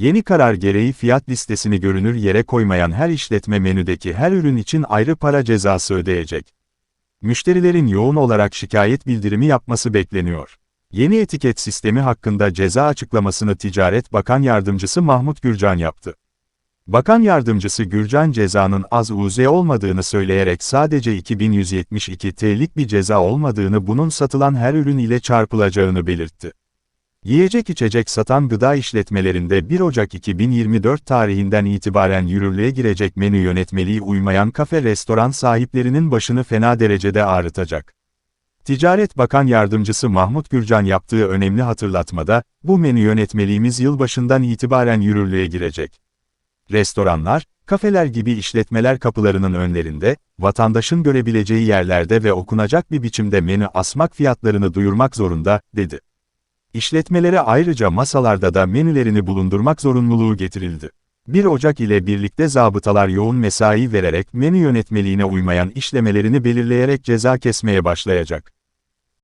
Yeni karar gereği fiyat listesini görünür yere koymayan her işletme menüdeki her ürün için ayrı para cezası ödeyecek. Müşterilerin yoğun olarak şikayet bildirimi yapması bekleniyor. Yeni etiket sistemi hakkında ceza açıklamasını Ticaret Bakan Yardımcısı Mahmut Gürcan yaptı. Bakan Yardımcısı Gürcan cezanın az uze olmadığını söyleyerek sadece 2172 TL'lik bir ceza olmadığını bunun satılan her ürün ile çarpılacağını belirtti. Yiyecek içecek satan gıda işletmelerinde 1 Ocak 2024 tarihinden itibaren yürürlüğe girecek menü yönetmeliği uymayan kafe restoran sahiplerinin başını fena derecede ağrıtacak. Ticaret Bakan Yardımcısı Mahmut Gürcan yaptığı önemli hatırlatmada, bu menü yönetmeliğimiz yılbaşından itibaren yürürlüğe girecek. Restoranlar, kafeler gibi işletmeler kapılarının önlerinde, vatandaşın görebileceği yerlerde ve okunacak bir biçimde menü asmak fiyatlarını duyurmak zorunda, dedi. İşletmelere ayrıca masalarda da menülerini bulundurmak zorunluluğu getirildi. 1 Ocak ile birlikte zabıtalar yoğun mesai vererek menü yönetmeliğine uymayan işlemelerini belirleyerek ceza kesmeye başlayacak.